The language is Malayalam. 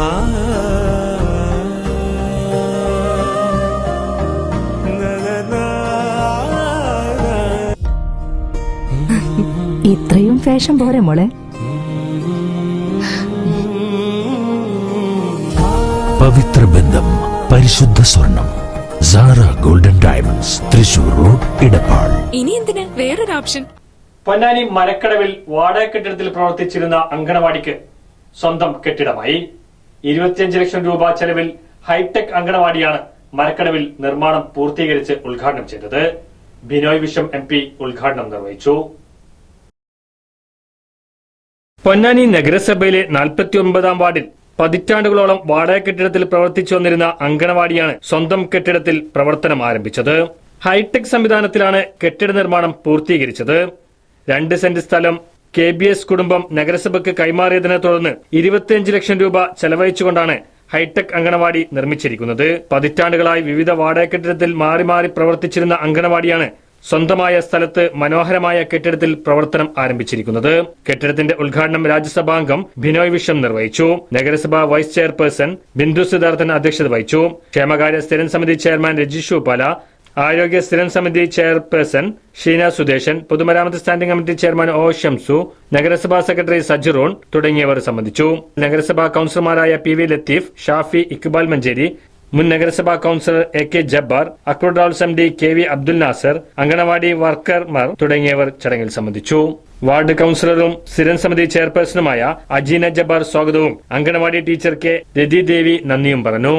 ഇത്രയും ഫാഷൻ പോരെ മോളെ. പവിത്ര ബന്ധം പരിശുദ്ധ സ്വർണം Sara golden diamonds Thrissur road Edappal ഇനി എന്തിന്? വേറൊരു ഓപ്ഷൻ. പൊന്നാനി മരക്കടവിൽ വാടക കെട്ടിടത്തിൽ പ്രവർത്തിച്ചിരുന്ന അങ്കണവാടിക്ക് സ്വന്തം കെട്ടിടമായി. ഇരുപത്തിയഞ്ച് ലക്ഷം രൂപ ചെലവിൽ ഹൈടെക് അങ്കണവാടിയാണ് മരക്കടവിൽ നിർമ്മാണം പൂർത്തീകരിച്ച് ഉദ്ഘാടനം ചെയ്തത്. ബിനോയ് വിശ്വം എം പി ഉദ്ഘാടനം നിർവഹിച്ചു. പൊന്നാനി നഗരസഭയിലെ നാൽപ്പത്തിയൊൻപതാം വാർഡിൽ പതിറ്റാണ്ടുകളോളം വാടക കെട്ടിടത്തിൽ പ്രവർത്തിച്ചു വന്നിരുന്ന അങ്കണവാടിയാണ് സ്വന്തം കെട്ടിടത്തിൽ പ്രവർത്തനം ആരംഭിച്ചത്. ഹൈടെക് സംവിധാനത്തിലാണ് കെട്ടിട നിർമ്മാണം പൂർത്തീകരിച്ചത്. രണ്ട് സെന്റ് സ്ഥലം കെ ബി എസ് കുടുംബം നഗരസഭയ്ക്ക് കൈമാറിയതിനെ തുടർന്ന് ഇരുപത്തിയഞ്ച് ലക്ഷം രൂപ ചെലവഴിച്ചുകൊണ്ടാണ് ഹൈടെക് അങ്കണവാടി നിർമ്മിച്ചിരിക്കുന്നത്. പതിറ്റാണ്ടുകളായി വിവിധ വാടക കെട്ടിടത്തിൽ മാറി മാറി പ്രവർത്തിച്ചിരുന്ന അങ്കണവാടിയാണ് സ്വന്തമായ സ്ഥലത്ത് മനോഹരമായ കെട്ടിടത്തിൽ പ്രവർത്തനം ആരംഭിച്ചിരിക്കുന്നത്. കെട്ടിടത്തിന്റെ ഉദ്ഘാടനം രാജ്യസഭാംഗം ബിനോയ് വിഷം നിർവഹിച്ചു. നഗരസഭാ വൈസ് ചെയർപേഴ്സൺ ബിന്ദു സിദ്ധാർത്ഥൻ അധ്യക്ഷത വഹിച്ചു. ക്ഷേമകാര്യ സ്ഥിരം സമിതി ചെയർമാൻ രജിഷു പാല ആരോഗ്യ സ്ഥിരം സമിതി ചെയർപേഴ്സൺ ഷീന സുദേശൻ പൊതുമരാമത്ത് standing committee chairman O Shamsu നഗരസഭാ സെക്രട്ടറി സജിറോൺ തുടങ്ങിയവർ സംബന്ധിച്ചു. നഗരസഭാ കൌൺസിലർമാരായ പി വി ലത്തീഫ് ഷാഫി ഇക്ബാൽ മഞ്ചേരി മുൻ നഗരസഭാ councillor A K Jabbar accrued M D K V Abdul Nasar anganwadi വർക്കർമാർ തുടങ്ങിയവർ ചടങ്ങിൽ സംബന്ധിച്ചു. വാർഡ് കൌൺസിലറും സ്ഥിരം സമിതി ചെയർപേഴ്സണുമായ അജീന ജബ്ബാർ സ്വാഗതവും അംഗനവാടി ടീച്ചർ കെ രതി ദേവി നന്ദിയും പറഞ്ഞു.